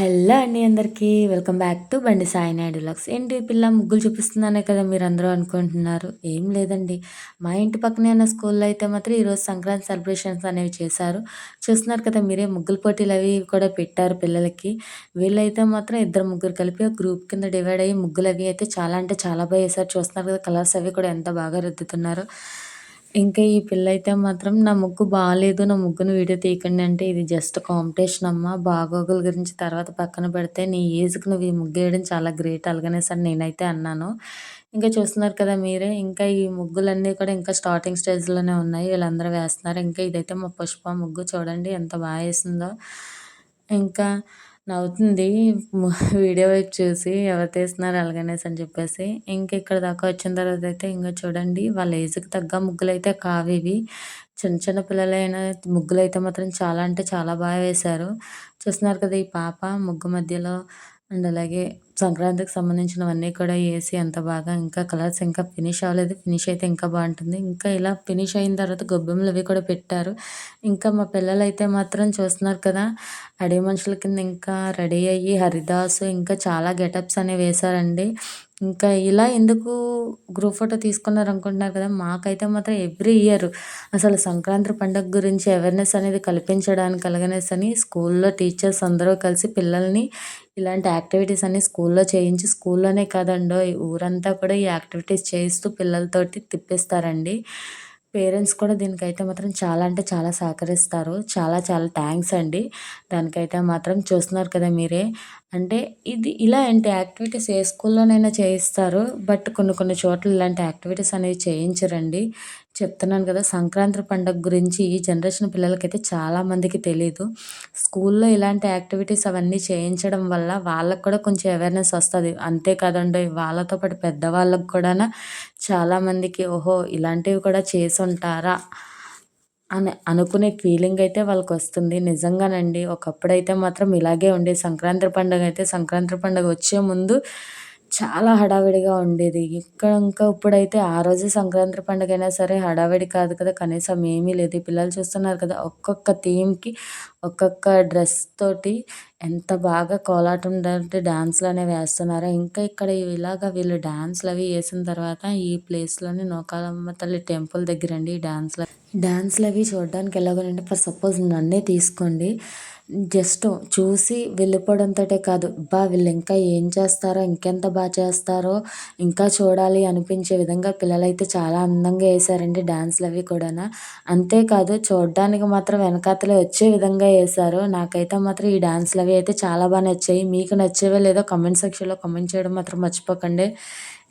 Hello అండి అందరికీ. Welcome back to బండి సాయి నాయుడు లక్స్ ఏంటి పిల్ల ముగ్గులు చూపిస్తున్నానే కదా మీరు అందరూ అనుకుంటున్నారు? ఏం లేదండి. మా ఇంటి పక్కనే ఉన్న స్కూల్లో అయితే మాత్రం ఈరోజు సంక్రాంతి సెలబ్రేషన్స్ అనేవి చేశారు. చూస్తున్నారు కదా మీరే ముగ్గులు పోటీలు అవి కూడా పెట్టారు పిల్లలకి. వీళ్ళైతే మాత్రం ఇద్దరు ముగ్గురు కలిపి ఒక గ్రూప్ కింద డివైడ్ అయ్యి ముగ్గులు అవి అయితే చాలా అంటే చాలా బాగా వేశారు. చూస్తున్నారు కదా కలర్స్ అవి కూడా ఎంత బాగా రుద్దుతున్నారు. ఇంకా ఈ పిల్ల అయితే మాత్రం నా ముగ్గు బాగాలేదు నా ముగ్గును వీడియో తీయకండి అంటే ఇది జస్ట్ కాంపిటీషన్ అమ్మ. బాగోగుల గురించి తర్వాత పక్కన పెడితే నీ ఏజ్కి నువ్వు ఈ ముగ్గు వేయడం చాలా గ్రేట్ అలాగనే సార్ నేనైతే అన్నాను. ఇంకా చూస్తున్నారు కదా మీరే ఇంకా ఈ ముగ్గులన్నీ కూడా ఇంకా స్టార్టింగ్ స్టేజ్లోనే ఉన్నాయి. వీళ్ళందరూ వేస్తున్నారు. ఇంకా ఇదైతే మా పుష్ప ముగ్గు చూడండి ఎంత బాగా వేసిందో. ఇంకా నవ్వుతుంది. వీడియో వైపు చూసి ఎవరు తీస్తున్నారు అలాగనేసి అని చెప్పేసి. ఇంక ఇక్కడ దాకా వచ్చిన తర్వాత అయితే ఇంకా చూడండి వాళ్ళ ఏజ్కి తగ్గ ముగ్గులు అయితే కావివి చిన్న చిన్న పిల్లలైన ముగ్గులు అయితే మాత్రం చాలా అంటే చాలా బాగా వేశారు. చూస్తున్నారు కదా ఈ పాప ముగ్గు మధ్యలో అండ్ అలాగే సంక్రాంతికి సంబంధించినవన్నీ కూడా వేసి ఎంత బాగా ఇంకా కలర్స్ ఇంకా ఫినిష్ అవ్వలేదు. ఫినిష్ అయితే ఇంకా బాగుంటుంది. ఇంకా ఇలా ఫినిష్ అయిన తర్వాత గొబ్బెమ్మలు అవి కూడా పెట్టారు. ఇంకా మా పిల్లలు అయితే మాత్రం చూస్తున్నారు కదా అడే మనుషుల కింద ఇంకా రెడీ అయ్యి హరిదాసు ఇంకా చాలా గెటప్స్ అనేవి వేశారండి. ఇంకా ఇలా ఎందుకు గ్రూప్ ఫోటో తీసుకున్నారు అనుకుంటున్నారు కదా మాకైతే మాత్రం ఎవ్రీ ఇయర్ అసలు సంక్రాంతి పండుగ గురించి అవేర్నెస్ అనేది కల్పించడానికి అలాగనేసి అని స్కూల్లో టీచర్స్ అందరూ కలిసి పిల్లల్ని ఇలాంటి యాక్టివిటీస్ అన్ని స్కూల్లో చేయించి స్కూల్లోనే కాదండో ఊరంతా కూడా ఈ యాక్టివిటీస్ చేయిస్తూ పిల్లలతోటి తిప్పిస్తారండి. పేరెంట్స్ కూడా దీనికైతే మాత్రం చాలా అంటే చాలా సహకరిస్తారు. చాలా చాలా థ్యాంక్స్ అండి. దానికైతే మాత్రం చూస్తున్నారు కదా మీరే. అంటే ఇది ఇలా ఏంటి? యాక్టివిటీస్ ఏ స్కూల్లోనైనా చేయిస్తారు బట్ కొన్ని కొన్ని చోట్ల ఇలాంటి యాక్టివిటీస్ అనేవి చేయించరండి. చెప్తున్నాను కదా సంక్రాంతి పండుగ గురించి ఈ జనరేషన్ పిల్లలకైతే చాలామందికి తెలియదు స్కూల్లో ఇలాంటి యాక్టివిటీస్ అవన్నీ చేయించడం వల్ల వాళ్ళకు కూడా కొంచెం అవేర్నెస్ వస్తుంది. అంతేకాదండి వాళ్ళతో పాటు పెద్దవాళ్ళకు కూడా చాలామందికి ఓహో ఇలాంటివి కూడా చేసి ఉంటారా అని అనుకునే ఫీలింగ్ అయితే వాళ్ళకి వస్తుంది. నిజంగానండి ఒకప్పుడైతే మాత్రం ఇలాగే ఉండే. సంక్రాంతి పండుగ అయితే సంక్రాంతి పండుగ వచ్చే ముందు చాలా హడావిడిగా ఉండేది. ఇక్కడ ఇంకా ఇప్పుడైతే ఆ రోజు సంక్రాంతి పండుగ అయినా సరే హడావిడి కాదు కదా కనీసం ఏమీ లేదు. పిల్లలు చూస్తున్నారు కదా ఒక్కొక్క థీమ్కి ఒక్కొక్క డ్రెస్ తోటి ఎంత బాగా కోలాటం అంటే డాన్స్లు అనేవి వేస్తున్నారో. ఇంకా ఇక్కడ ఇలాగ వీళ్ళు డాన్స్లు అవి వేసిన తర్వాత ఈ ప్లేస్లోని నూకాలమ్మ తల్లి టెంపుల్ దగ్గర అండి ఈ డాన్స్లు. డ్యాన్స్లు అవి చూడడానికి ఎలాగోనంటే ఫర్ సపోజ్ నన్నే తీసుకోండి. జస్ట్ చూసి వెళ్ళిపోవడంతోటే కాదు అబ్బా వీళ్ళు ఇంకా ఏం చేస్తారో ఇంకెంత బాగా చేస్తారో ఇంకా చూడాలి అనిపించే విధంగా పిల్లలైతే చాలా అందంగా వేశారండి డ్యాన్స్లు అవి కూడా అంతేకాదు చూడడానికి మాత్రం వెనకాతలే వచ్చే విధంగా వేశారు నాకైతే మాత్రం ఈ డ్యాన్స్లు అవి అయితే చాలా బాగా నచ్చాయి. మీకు నచ్చేవే లేదో కమెంట్ సెక్షన్లో కమెంట్ చేయడం మాత్రం మర్చిపోకండి.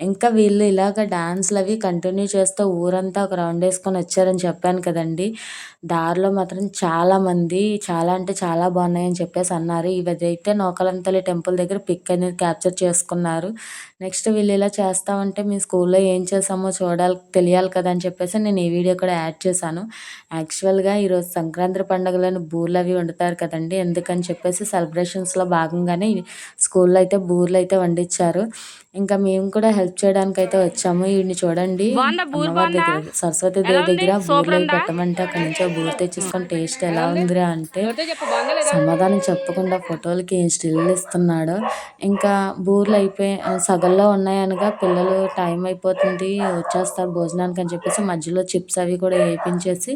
ఇంకా వీళ్ళు ఇలాగ డ్యాన్స్లు అవి కంటిన్యూ చేస్తూ ఊరంతా ఒక రౌండ్ వేసుకొని వచ్చారని చెప్పారు. చెప్పాను కదండి. దారిలో మాత్రం చాలామంది చాలా అంటే చాలా బాగున్నాయని చెప్పేసి అన్నారు. ఇవైతే నూకలంతల్లి టెంపుల్ దగ్గర పిక్ అనేది క్యాప్చర్ చేసుకున్నారు. నెక్స్ట్ వీళ్ళు ఇలా చేస్తామంటే మీ స్కూల్లో ఏం చేసామో చూడాలి తెలియాలి కదా అని చెప్పేసి నేను ఈ వీడియో కూడా యాడ్ చేశాను. యాక్చువల్గా ఈరోజు సంక్రాంతి పండుగలను బూర్లు అవి వండుతారు కదండి ఎందుకని చెప్పేసి సెలబ్రేషన్స్లో భాగంగానే స్కూల్లో అయితే బూర్లు అయితే వండించారు ఇంకా మేము కూడా హెల్ప్ చేయడానికి అయితే వచ్చాము. వీడిని చూడండి. అమ్మవారి దగ్గర సరస్వతి దేవి దగ్గర బూర్లు పెట్టమంటే అక్కడి నుంచి బూర్ తెచ్చేసుకొని టేస్ట్ ఎలా ఉందిరా అంటే సమాధానం చెప్పకుండా ఫోటోలకి స్టిల్ ఇస్తున్నాడు. ఇంకా బూర్లు అయిపోయి సగల్లో ఉన్నాయనగా పిల్లలు టైం అయిపోతుంది వచ్చేస్తారు భోజనానికి అని చెప్పేసి మధ్యలో చిప్స్ అవి కూడా వేయించేసి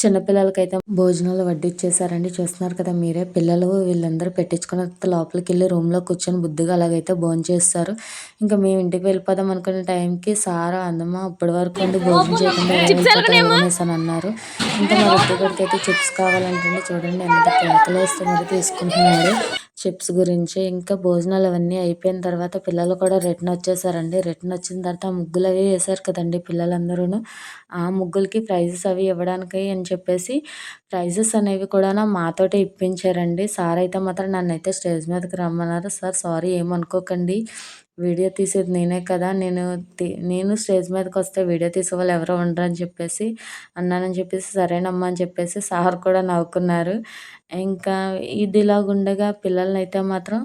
చిన్నపిల్లలకైతే భోజనాలు వడ్డిచ్చేసారండి. చూస్తున్నారు కదా మీరే పిల్లలు వీళ్ళందరూ పెట్టించుకున్న లోపలికి వెళ్ళి రూమ్లో కూర్చొని బుద్ధిగా అలాగైతే భోజనం చేస్తారు. ఇంకా మేము ఇంటికి వెళ్ళిపోదాం అనుకునే టైంకి సారా అందమ్మ ఇప్పటి వరకు ఉండి భోజనం చేయకుండా అని అన్నారు. ఇంకా మా వద్దగడికి అయితే చిప్స్ కావాలంటే చూడండి ఎంత కేకలు వేస్తే మరి తీసుకుంటున్నాడు చిప్స్ గురించి ఇంకా భోజనాలు అవన్నీ అయిపోయిన తర్వాత పిల్లలు కూడా రిటర్న్ వచ్చేసారండి. రిటర్న్ వచ్చిన తర్వాత ముగ్గులు అవి వేశారు కదండి పిల్లలందరూ ఆ ముగ్గులకి ప్రైజెస్ అవి ఇవ్వడానికి అని చెప్పేసి ప్రైజెస్ అనేవి కూడా మాతోటే ఇప్పించారండి. సార్ అయితే మాత్రం నన్ను అయితే స్టేజ్ మీదకి రమ్మన్నారు. సార్ సారీ ఏమనుకోకండి. వీడియో తీసేది నేనే కదా నేను నేను స్టేజ్ మీదకి వస్తే వీడియో తీసే వాళ్ళు ఎవరో ఉండరు అని చెప్పేసి అన్నానని చెప్పేసి సరేనమ్మా అని చెప్పేసి సార్ కూడా నవ్వుకున్నారు. ఇంకా ఇది ఇలాగుండగా పిల్లల్ని అయితే మాత్రం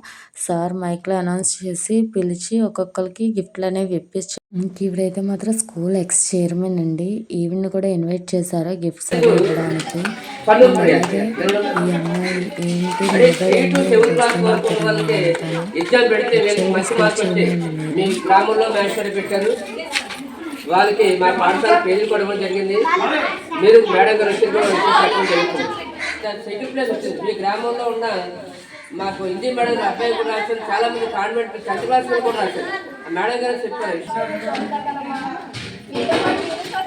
సార్ మైక్లో అనౌన్స్ చేసి పిలిచి ఒక్కొక్కరికి గిఫ్ట్లు అనేవి ఇప్పించి ఈవిడైతే మాత్రం స్కూల్ ఎక్స్ చైర్మన్ అండి. ఈవిడ్ని కూడా ఇన్వైట్ చేశారు గిఫ్ట్స్ అవి ఇవ్వడానికి. అలాగే ఈ అమ్మాయి ఏంటి పెట్టారు. వాళ్ళకి మా పాఠశాల పేజీలు కొడవడం జరిగింది. మీరు మేడం గారు వచ్చి కూడా చెప్పడం జరుగుతుంది. సెకండ్ ప్లేస్ వచ్చింది. మీ గ్రామంలో ఉన్న మాకు హిందీ మేడం అబ్బాయి కూడా రాశారు. చాలా మంది కాన్వెంట్ టెన్త్ క్లాస్ కూడా రాశారు. మేడం గారు చెప్పారు. మీరు ఇంట్లో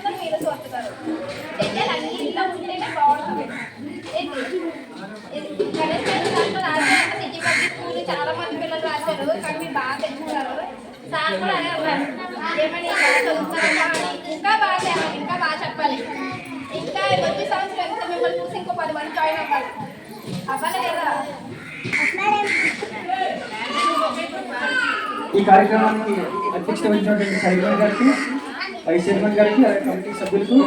ఉంటేనే స్కూల్ చాలా మంది పిల్లలు రాశారు కానీ మీరు బాగా తెచ్చుకున్నారు సార్ కూడా ఏమని ఇంకా బాగా చేయాలి ఇంకా బాగా చెప్పాలి ఇంకా వచ్చే సంవత్సరం ఎంత మిమ్మల్ని చూసి ఇంకో పది మంది జాయిన్ అవ్వాలి అవ్వాలి కదా ఈ కార్యక్రమానికి అధ్యక్షత వహించినటువంటి చైర్మన్ గారికి వైస్ చైర్మన్ గారికి అలాగే కమిటీ సభ్యులకు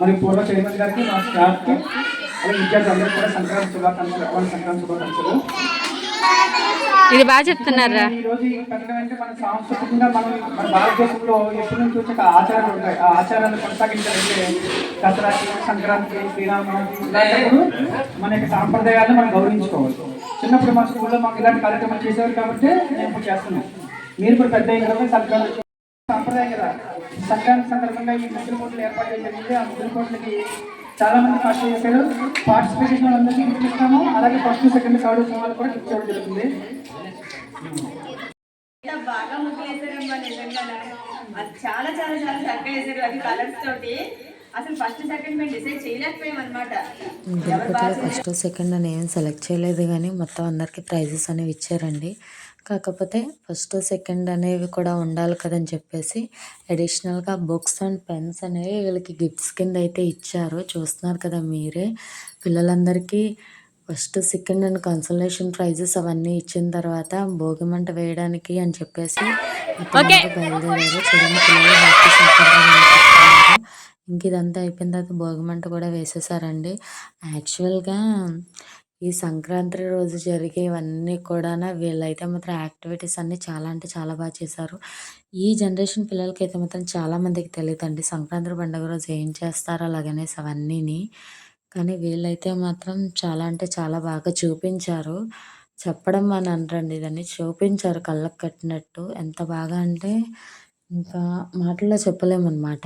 మరి పూర్వ చైర్మన్ గారికి మా స్టాఫ్కి అలాగే విద్యార్థులందరూ కూడా సంక్రాంతి శుభాకాంక్షలు సంక్రాంతి శుభాకాంక్షలు. ఇది బాగా చెప్తున్నారా ఈ రోజు ఈ పండుగ అంటే మన సాంస్కృతికంగా మనం మన భారతదేశంలో ఎప్పటి నుంచి వచ్చే ఆచారాలు ఉంటాయి. ఆ ఆచారాలను కొనసాగించాలంటే దసరా సంక్రాంతి శ్రీరామనవమి ఇలాంటప్పుడు మన యొక్క సాంప్రదాయాలను మనం గౌరవించుకోవాలి. చిన్నప్పుడు మా స్కూల్లో మాకు ఇలాంటి కార్యక్రమాలు చేసేవారు కాబట్టి నేను ఇప్పుడు చేస్తున్నాం. మీరు కూడా పెద్ద అయిన తర్వాత సంక్రాంతి సాంప్రదాయం కదా. సంక్రాంతి సందర్భంగా ఈ ముగ్గుల పోటీలు ఏర్పాటు చేయడం జరిగింది. ఆ ముగ్గుల పోటీలకి చాలా మంది ఫస్ట్ చేశారు. పార్టిసిపేషన్ వాళ్ళందరికీ గిఫ్ట్ ఇస్తాము. అలాగే ఫస్ట్ సెకండ్ థర్డ్ వచ్చిన వాళ్ళు కూడా గిఫ్ట్ ఇవ్వడం జరుగుతుంది. బాగా నిజంగా అది చాలా చాలా చాలా చక్కగా వేసారు. అది కలర్స్ తోటి. అసలు ఫస్ట్ సెకండ్ మేము డిసైడ్ చేయలేకపోయాం అనమాట ఫస్ట్ సెకండ్ అని ఏం సెలెక్ట్ చేయలేదు కానీ మొత్తం అందరికీ ప్రైజెస్ అనేవి ఇచ్చారండి. కాకపోతే ఫస్ట్ సెకండ్ అనేవి కూడా ఉండాలి కదని చెప్పేసి అడిషనల్గా బుక్స్ అండ్ పెన్స్ అనేవి వీళ్ళకి గిఫ్ట్స్ కింద అయితే ఇచ్చారు. చూస్తున్నారు కదా మీరే. పిల్లలందరికీ first second and consolation prizes అవన్నీ ఇచ్చిన తర్వాత భోగిమంట వేయడానికి అని చెప్పేసి బయలుదేరారు. చూడండి పిల్లలు హ్యాపీ సంక్రాంతి. ఇంక ఇదంతా అయిపోయిన తర్వాత భోగిమంట కూడా వేసేసారండి. యాక్చువల్గా ఈ సంక్రాంతి రోజు జరిగేవన్నీ కూడా వీళ్ళైతే మాత్రం యాక్టివిటీస్ అన్నీ చాలా అంటే చాలా బాగా చేశారు. ఈ జనరేషన్ పిల్లలకి అయితే మాత్రం చాలా మందికి తెలియదండి సంక్రాంతి పండుగ రోజు ఏం చేస్తారో అలాగనేసి అవన్నీని. కానీ వీళ్ళైతే మాత్రం చాలా అంటే చాలా బాగా చూపించారు. చెప్పడం అని అనరండి ఇదని చూపించారు కళ్ళకు కట్టినట్టు. ఎంత బాగా అంటే ఇంకా మాటల్లో చెప్పలేమన్నమాట.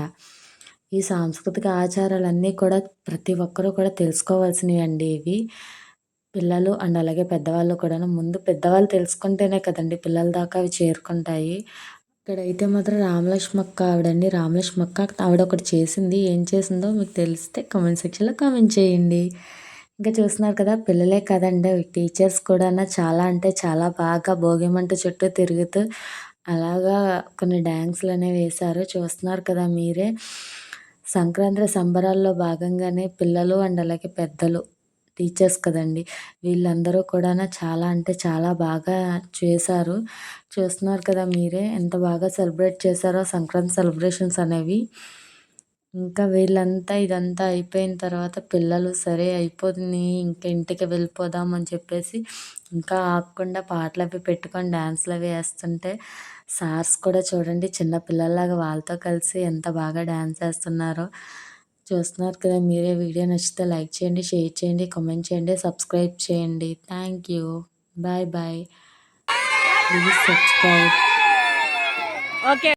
ఈ సాంస్కృతిక ఆచారాలన్నీ కూడా ప్రతి ఒక్కరూ కూడా తెలుసుకోవాల్సినవి అండి ఇవి. పిల్లలు అండ్ అలాగే పెద్దవాళ్ళు కూడా ముందు పెద్దవాళ్ళు తెలుసుకుంటేనే కదండి పిల్లల దాకా అవి చేరుకుంటాయి. ఇక్కడైతే మాత్రం రామలక్ష్మక్క ఆవిడండి. రామలక్ష్మక్క ఆవిడ ఒకటి చేసింది. ఏం చేసిందో మీకు తెలిస్తే కామెంట్ సెక్షన్లో కామెంట్ చేయండి. ఇంకా చూస్తున్నారు కదా పిల్లలే కదండి. టీచర్స్ కూడా చాలా అంటే చాలా బాగా భోగిమంట చుట్టూ తిరుగుతూ అలాగా కొన్ని డ్యాన్స్లు అనేవి వేశారు. చూస్తున్నారు కదా మీరే. సంక్రాంతి సంబరాల్లో భాగంగానే పిల్లలు అండ్ అలాగే పెద్దలు టీచర్స్ కదండి. వీళ్ళందరూ కూడా చాలా అంటే చాలా బాగా చేశారు. చూస్తున్నారు కదా మీరే ఎంత బాగా సెలబ్రేట్ చేశారో సంక్రాంతి సెలబ్రేషన్స్ అనేవి. ఇంకా వీళ్ళంతా ఇదంతా అయిపోయిన తర్వాత పిల్లలు సరే అయిపోతుంది ఇంకా ఇంటికి వెళ్ళిపోదాం అని చెప్పేసి ఇంకా ఆగకుండా పాటలు అవి పెట్టుకొని డ్యాన్స్లు అవి వేస్తుంటే సార్స్ కూడా చూడండి చిన్న పిల్లల్లాగా వాళ్ళతో కలిసి ఎంత బాగా డ్యాన్స్ వేస్తున్నారో. చూస్తున్నారు కదా మీరే వీడియో నచ్చితే లైక్ చేయండి షేర్ చేయండి కామెంట్ చేయండి సబ్స్క్రైబ్ చేయండి. Thank you. Bye bye. Please subscribe. Okay.